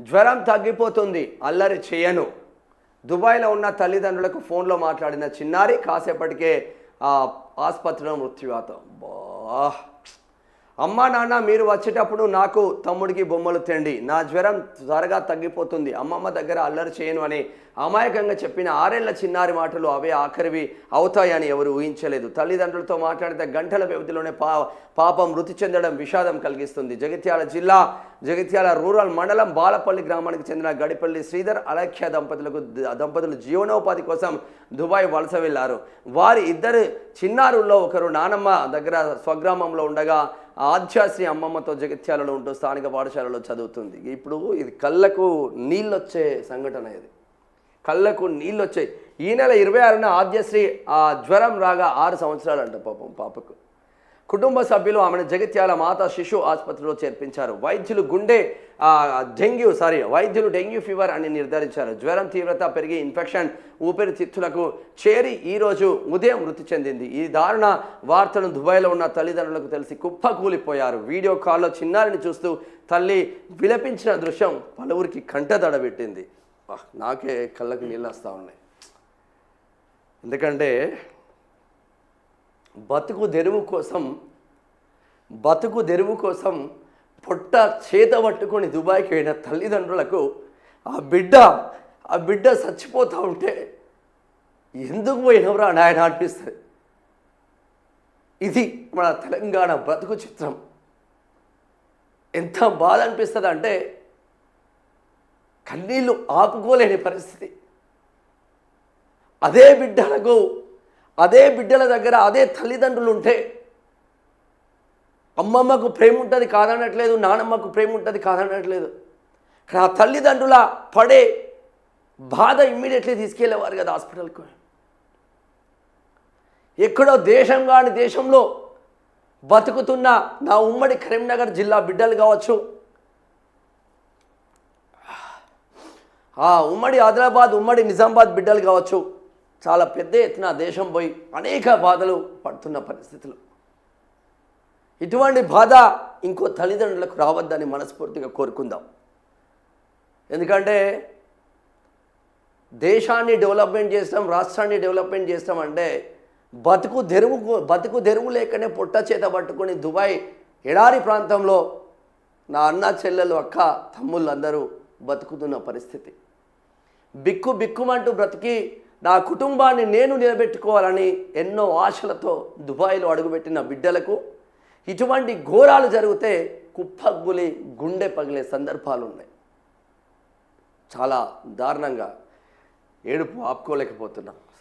జ్వరం తగ్గిపోతుంది అల్లరి చేయను. దుబాయ్లో ఉన్న తల్లిదండ్రులకు ఫోన్లో మాట్లాడిన చిన్నారి కాసేపటికే ఆ ఆసుపత్రిలో మృత్యువాతం. బా. అమ్మా నాన్న మీరు వచ్చేటప్పుడు నాకు తమ్ముడికి బొమ్మలు తెండి. నా జ్వరం త్వరగా తగ్గిపోతుంది. అమ్మమ్మ దగ్గర అల్లరి చేయను అని అమాయకంగా చెప్పిన ఆరేళ్ళ చిన్నారి మాటలు అవే ఆఖరివి అవుతాయని ఎవరు ఊహించలేదు. తల్లిదండ్రులతో మాట్లాడితే గంటల వ్యవధిలోనే పా పాపం మృతి చెందడం విషాదం కలిగిస్తుంది. జగిత్యాల జిల్లా జగిత్యాల రూరల్ మండలం బాలపల్లి గ్రామానికి చెందిన గడిపల్లి శ్రీధర్ అలఖ్య దంపతులకు దంపతులు జీవనోపాధి కోసం దుబాయ్ వలస వెళ్ళారు వారి ఇద్దరు చిన్నారుల్లో ఒకరు నానమ్మ దగ్గర స్వగ్రామంలో ఉండగా ఆధ్యాశ్రీ అమ్మమ్మతో జగిత్యాలలో ఉంటూ స్థానిక పాఠశాలలో చదువుతుంది. ఇప్పుడు ఇది కళ్ళకు నీళ్ళొచ్చే సంఘటన ఇది. కళ్ళకు నీళ్ళు వచ్చాయి ఈ నెల ఇరవై ఆరున ఆద్యశ్రీ ఆ జ్వరం రాగా ఆరు సంవత్సరాలు అంట పాపం పాపకు. కుటుంబ సభ్యులు ఆమెను జగిత్యాల మాతా శిశు ఆసుపత్రిలో చేర్పించారు. వైద్యులు గుండె డెంగ్యూ సారీ వైద్యులు డెంగ్యూ ఫీవర్ అని నిర్ధారించారు. జ్వరం తీవ్రత పెరిగి ఇన్ఫెక్షన్ ఊపిరితిత్తులకు చేరి ఈరోజు ఉదయం మృతి చెందింది. ఈ దారుణ వార్తను దుబాయ్లో ఉన్న తల్లిదండ్రులకు తెలిసి కుప్పకూలిపోయారు. వీడియో కాల్లో చిన్నారిని చూస్తూ తల్లి విలపించిన దృశ్యం పలువురికి కంట దడబెట్టింది. నాకే కళ్ళకు నీళ్ళు వస్తూ ఉన్నాయి. ఎందుకంటే బతుకు తెరువు కోసం బతుకు తెరువు కోసం పొట్ట చేత పట్టుకొని దుబాయ్కి వెళ్ళిన తల్లిదండ్రులకు ఆ బిడ్డ ఆ బిడ్డ చచ్చిపోతూ ఉంటే ఎందుకు పోయినవరా నాయన అనిపిస్తుంది. ఇది మన తెలంగాణ బతుకు చిత్రం. ఎంత బాధ అనిపిస్తుంది అంటే కన్నీళ్ళు ఆపుకోలేని పరిస్థితి. అదే బిడ్డలకు అదే బిడ్డల దగ్గర అదే తల్లిదండ్రులు ఉంటే అమ్మమ్మకు ప్రేమ ఉంటుంది కాదనట్లేదు నానమ్మకు ప్రేమ ఉంటుంది కాదనట్లేదు. కానీ ఆ తల్లిదండ్రుల పడే బాధ ఇమ్మీడియట్లీ తీసుకెళ్ళేవారు కదా హాస్పిటల్కు. ఎక్కడో దేశం కాని దేశంలో బతుకుతున్న నా ఉమ్మడి కరీంనగర్ జిల్లా బిడ్డలు కావచ్చు. ఆ ఉమ్మడి ఆదిలాబాద్ ఉమ్మడి నిజామాబాద్ బిడ్డలు కావచ్చు. చాలా పెద్ద ఎత్తున దేశం పోయి అనేక బాధలు పడుతున్న పరిస్థితులు. ఇటువంటి బాధ ఇంకో తల్లిదండ్రులకు రావద్దని మనస్ఫూర్తిగా కోరుకుందాం. ఎందుకంటే దేశాన్ని డెవలప్మెంట్ చేస్తాం రాష్ట్రాన్ని డెవలప్మెంట్ చేస్తాం అంటే బతుకు తెరువు బతుకు తెరువు లేకనే పొట్ట చేత పట్టుకొని దుబాయ్ ఎడారి ప్రాంతంలో నా అన్న చెల్లెలు అక్క తమ్ముళ్ళు అందరూ బతుకుతున్న పరిస్థితి. బిక్కు బిక్కుమంటూ బ్రతికి నా కుటుంబాన్ని నేను నిలబెట్టుకోవాలని ఎన్నో ఆశలతో దుబాయ్లో అడుగుపెట్టిన బిడ్డలకు ఇటువంటి ఘోరాలు జరిగితే కుప్పగ్గులి గుండె పగిలే సందర్భాలు ఉన్నాయి చాలా దారుణంగా ఏడుపు ఆపుకోలేకపోతున్నాం.